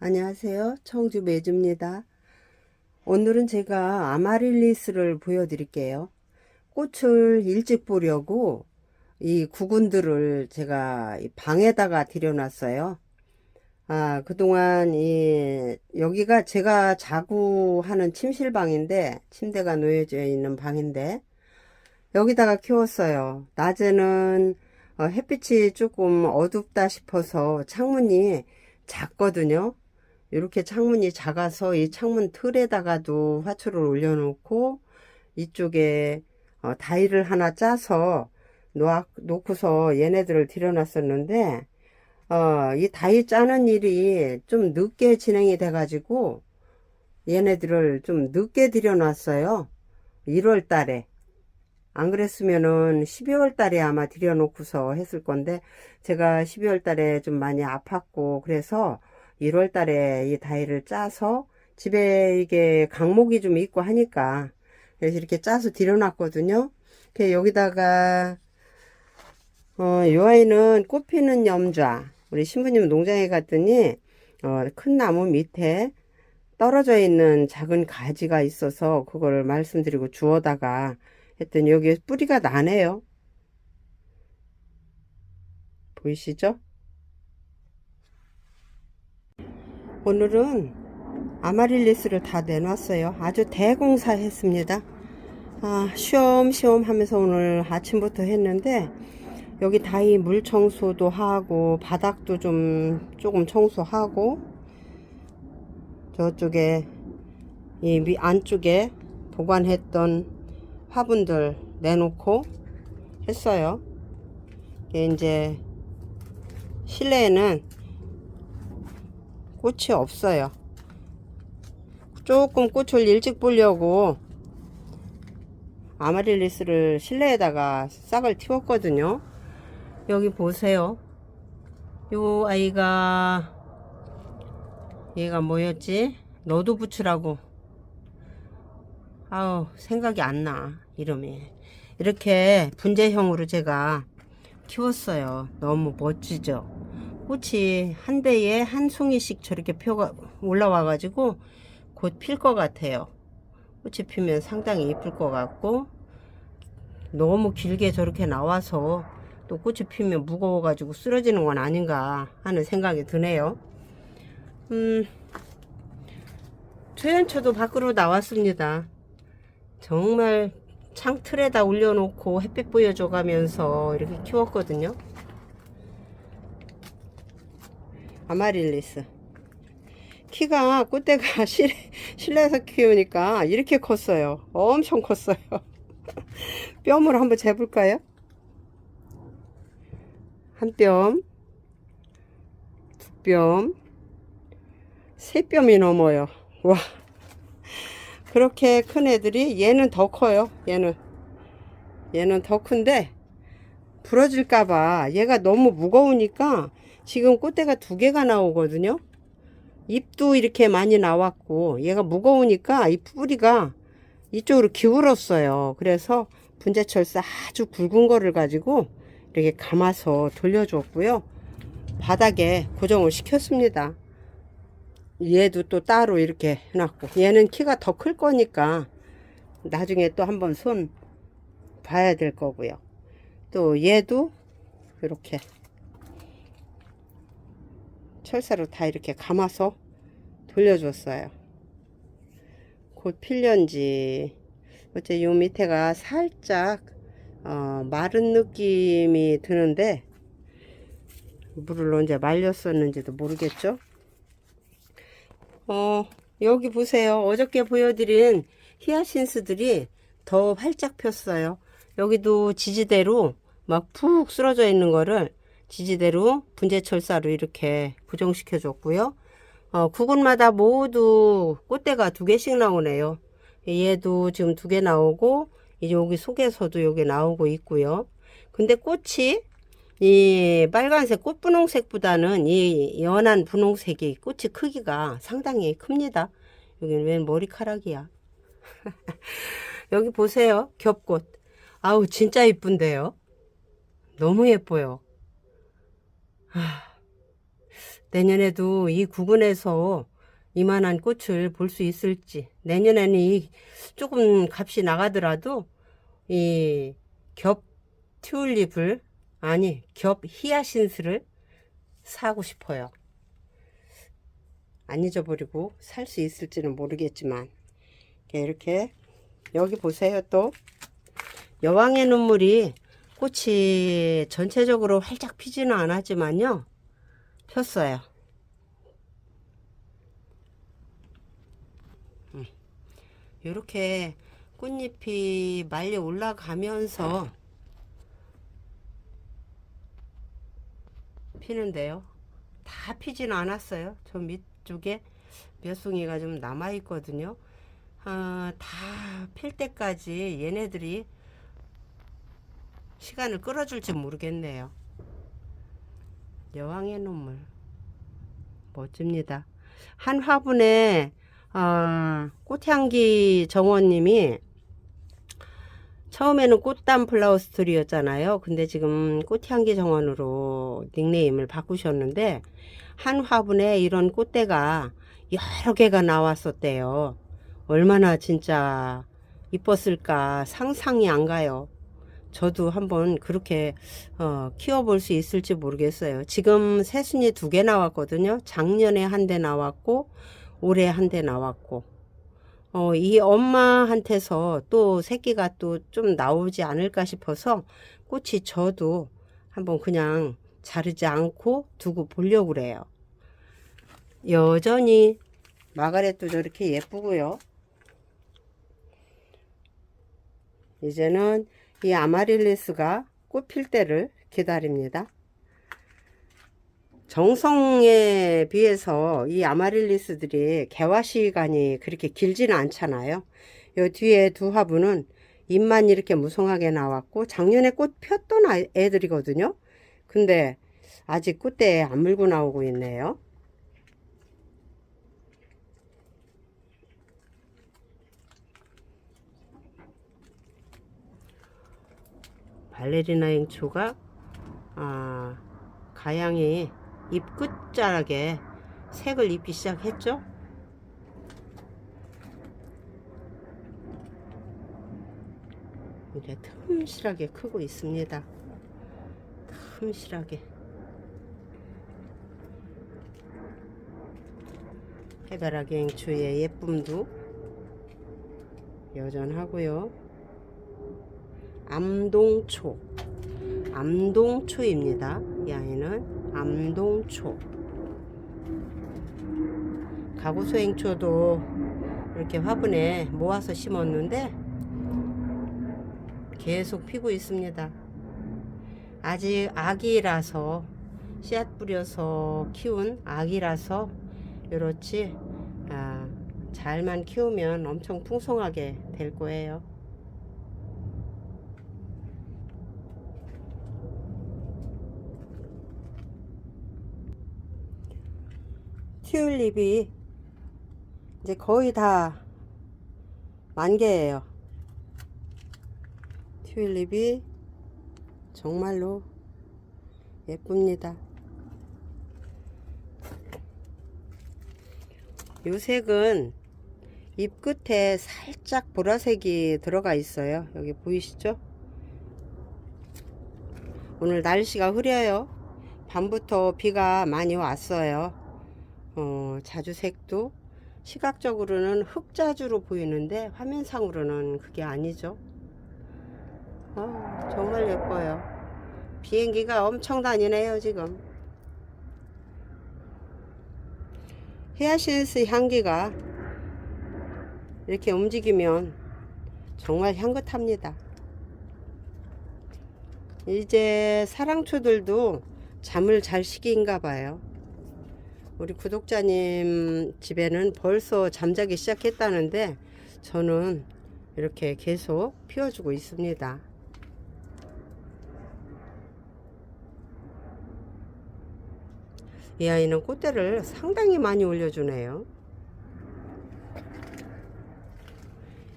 안녕하세요. 청주 매주입니다. 오늘은 제가 아마릴리스를 보여드릴게요. 꽃을 일찍 보려고 이 구근들을 제가 이 방에다가 들여놨어요. 아, 그동안 이, 여기가 제가 자고 하는 침실방인데, 침대가 놓여져 있는 방인데, 여기다가 키웠어요. 낮에는 어, 햇빛이 조금 어둡다 싶어서 창문이 작거든요. 이렇게 창문이 작아서 이 창문 틀에다가도 화초를 올려놓고 이쪽에 어, 다이를 하나 짜서 놓아, 놓고서 얘네들을 들여놨었는데 어, 이 다이 짜는 일이 좀 늦게 진행이 돼가지고 얘네들을 좀 늦게 들여놨어요. 1월 달에. 안 그랬으면은 12월 달에 아마 들여놓고서 했을 건데 제가 12월 달에 좀 많이 아팠고 그래서 1월 달에 이 다이를 짜서 집에 이게 강목이 좀 있고 하니까 그래서 이렇게 짜서 들여놨거든요. 그 여기다가 어, 이 아이는 꽃피는 염좌 우리 신부님 농장에 갔더니 어, 큰 나무 밑에 떨어져 있는 작은 가지가 있어서 그거를 말씀드리고 주워다가 했더니 여기 뿌리가 나네요. 보이시죠? 오늘은 아마릴리스를 다 내놨어요. 아주 대공사 했습니다. 아, 쉬엄쉬엄 하면서 오늘 아침부터 했는데 여기 다이 물 청소도 하고 바닥도 좀 조금 청소하고 저쪽에 이위 안쪽에 보관했던 화분들 내놓고 했어요. 이제 실내에는 꽃이 없어요. 조금 꽃을 일찍 보려고 아마릴리스를 실내에다가 싹을 틔웠거든요. 여기 보세요. 요 아이가 얘가 뭐였지? 너도 붙이라고. 아우 생각이 안 나. 이름이. 이렇게 분재형으로 제가 키웠어요. 너무 멋지죠? 꽃이 한 대에 한 송이씩 저렇게 펴가 올라와 가지고 곧 필 것 같아요. 꽃이 피면 상당히 이쁠 것 같고 너무 길게 저렇게 나와서 또 꽃이 피면 무거워 가지고 쓰러지는 건 아닌가 하는 생각이 드네요. 음, 초연초도 밖으로 나왔습니다. 정말 창틀에다 올려놓고 햇빛 보여줘 가면서 이렇게 키웠거든요. 아마릴리스. 키가 꽃대가 실, 실내에서 키우니까 이렇게 컸어요. 엄청 컸어요. 뼘으로 한번 재볼까요? 한 뼘, 두 뼘, 세 뼘이 넘어요. 와. 그렇게 큰 애들이 얘는 더 커요. 얘는. 얘는 더 큰데 부러질까봐 얘가 너무 무거우니까 지금 꽃대가 두 개가 나오거든요. 잎도 이렇게 많이 나왔고 얘가 무거우니까 이 뿌리가 이쪽으로 기울었어요. 그래서 분재철사 아주 굵은 거를 가지고 이렇게 감아서 돌려줬고요. 바닥에 고정을 시켰습니다. 얘도 또 따로 이렇게 해놨고 얘는 키가 더 클 거니까 나중에 또 한번 손 봐야 될 거고요. 또 얘도 이렇게 철사로 다 이렇게 감아서 돌려줬어요. 곧 필련지. 어째 요 밑에가 살짝 어, 마른 느낌이 드는데 물을 언제 말렸었는지도 모르겠죠. 어, 여기 보세요. 어저께 보여드린 히아신스들이 더 활짝 폈어요. 여기도 지지대로 막 푹 쓰러져 있는 거를 지지대로 분재철사로 이렇게 고정시켜 줬고요. 어, 구근마다 모두 꽃대가 두 개씩 나오네요. 얘도 지금 두 개 나오고 이제 여기 속에서도 여기 나오고 있고요. 근데 꽃이 이 빨간색 꽃분홍색보다는 이 연한 분홍색이 꽃이 크기가 상당히 큽니다. 여기는 웬 머리카락이야. 여기 보세요. 겹꽃. 아우 진짜 이쁜데요. 너무 예뻐요. 하, 내년에도 이 구근에서 이만한 꽃을 볼 수 있을지 내년에는 이 조금 값이 나가더라도 이 겹 튤립을 아니 겹 히아신스를 사고 싶어요. 안 잊어버리고 살 수 있을지는 모르겠지만 이렇게 여기 보세요 또 여왕의 눈물이 꽃이 전체적으로 활짝 피지는 않았지만요. 폈어요. 이렇게 꽃잎이 말려 올라가면서 피는데요. 다 피지는 않았어요. 저 밑쪽에 몇 송이가 좀 남아 있거든요. 아, 다 필 때까지 얘네들이 시간을 끌어줄지 모르겠네요. 여왕의 눈물 멋집니다. 한 화분에 아, 꽃향기 정원님이 처음에는 꽃담 플라워 스토리였잖아요. 근데 지금 꽃향기 정원으로 닉네임을 바꾸셨는데 한 화분에 이런 꽃대가 여러 개가 나왔었대요. 얼마나 진짜 이뻤을까 상상이 안 가요. 저도 한번 그렇게 어, 키워볼 수 있을지 모르겠어요. 지금 새순이 두 개 나왔거든요. 작년에 한 대 나왔고 올해 한 대 나왔고 어, 이 엄마한테서 또 새끼가 또 좀 나오지 않을까 싶어서 꽃이 저도 한번 그냥 자르지 않고 두고 보려고 그래요. 여전히 마가렛도 저렇게 예쁘고요. 이제는 이 아마릴리스가 꽃필 때를 기다립니다. 정성에 비해서 이 아마릴리스들이 개화 시간이 그렇게 길지는 않잖아요. 요 뒤에 두 화분은 잎만 이렇게 무성하게 나왔고 작년에 꽃 폈던 아이- 애들이거든요. 근데 아직 꽃대에 안 물고 나오고 있네요. 발레리나 행초가 아, 가양이 잎 끝자락에 색을 입기 시작했죠. 이제 틈실하게 크고 있습니다. 틈실하게. 해바라기 행초의 예쁨도 여전하고요. 암동초 암동초입니다. 이 아이는 암동초 가구소행초도 이렇게 화분에 모아서 심었는데 계속 피고 있습니다. 아직 아기라서 씨앗 뿌려서 키운 아기라서 이렇지 아, 잘만 키우면 엄청 풍성하게 될 거예요. 튤립이 이제 거의 다 만개예요. 튤립이 정말로 예쁩니다. 요 색은 잎 끝에 살짝 보라색이 들어가 있어요. 여기 보이시죠? 오늘 날씨가 흐려요. 밤부터 비가 많이 왔어요. 어, 자주색도 시각적으로는 흑자주로 보이는데 화면상으로는 그게 아니죠. 어, 정말 예뻐요. 비행기가 엄청 다니네요, 지금. 히아신스 향기가 이렇게 움직이면 정말 향긋합니다. 이제 사랑초들도 잠을 잘 시기인가 봐요. 우리 구독자님 집에는 벌써 잠자기 시작했다는데 저는 이렇게 계속 피워주고 있습니다. 이 아이는 꽃대를 상당히 많이 올려주네요.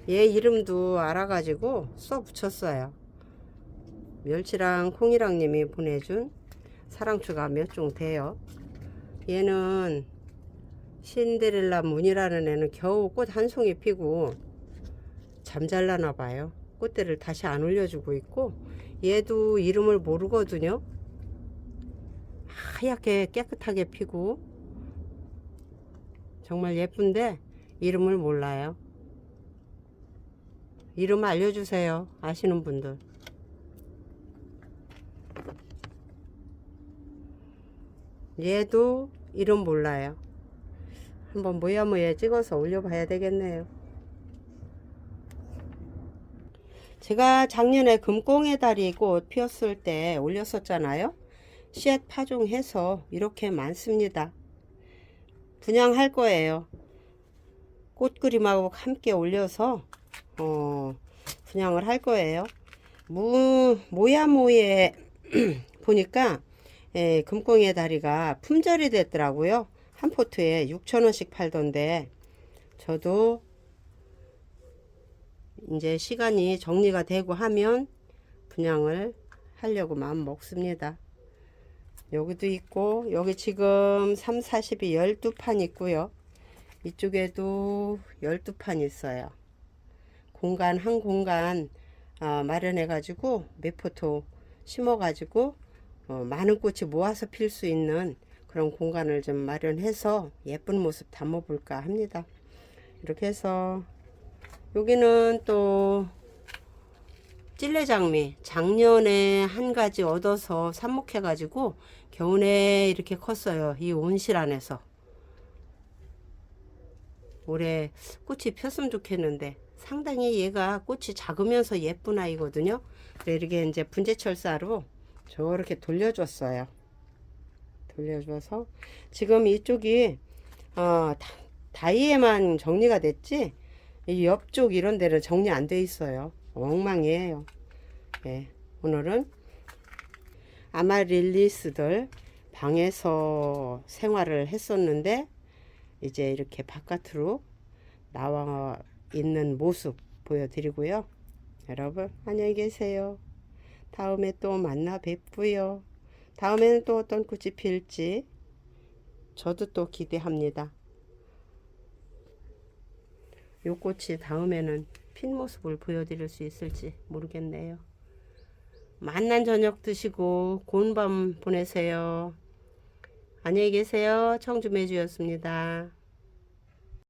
얘 이름도 알아가지고 써 붙였어요. 멸치랑 콩이랑 님이 보내준 사랑추가 몇 종 돼요. 얘는 신데렐라 문이라는 애는 겨우 꽃 한 송이 피고 잠잘라나 봐요. 꽃대를 다시 안 올려주고 있고 얘도 이름을 모르거든요. 하얗게 깨끗하게 피고 정말 예쁜데 이름을 몰라요. 이름 알려주세요. 아시는 분들. 얘도 이름 몰라요. 한번 모야모야 찍어서 올려봐야 되겠네요. 제가 작년에 금꽁의 다리 꽃 피었을 때 올렸었잖아요. 씨앗 파종해서 이렇게 많습니다. 분양할 거예요. 꽃 그림하고 함께 올려서 어, 분양을 할 거예요. 무, 모야모에 보니까 예, 금꽁의 다리가 품절이 됐더라고요. 한 포트에 6천원씩 팔던데 저도 이제 시간이 정리가 되고 하면 분양을 하려고 마음 먹습니다. 여기도 있고 여기 지금 3, 40이 12판 있고요. 이쪽에도 12판 있어요. 공간 한 공간 어, 마련해 가지고 메포토 심어 가지고 어, 많은 꽃이 모아서 필 수 있는 그런 공간을 좀 마련해서 예쁜 모습 담아 볼까 합니다. 이렇게 해서 여기는 또 찔레장미 작년에 한 가지 얻어서 삽목해 가지고 겨우내 이렇게 컸어요. 이 온실 안에서 올해 꽃이 폈으면 좋겠는데 상당히 얘가 꽃이 작으면서 예쁜 아이거든요. 이렇게 이제 분재철사로 저렇게 돌려줬어요. 돌려줘서 지금 이쪽이 어, 다, 다이에만 정리가 됐지 이 옆쪽 이런 데는 정리 안 돼 있어요. 엉망이에요. 예, 오늘은 아마릴리스들 방에서 생활을 했었는데 이제 이렇게 바깥으로 나와 있는 모습 보여드리고요. 여러분 안녕히 계세요. 다음에 또 만나 뵙고요. 다음에는 또 어떤 꽃이 필지 저도 또 기대합니다. 요 꽃이 다음에는 핀 모습을 보여드릴 수 있을지 모르겠네요. 만난 저녁 드시고 고운 밤 보내세요. 안녕히 계세요. 청주 매주였습니다.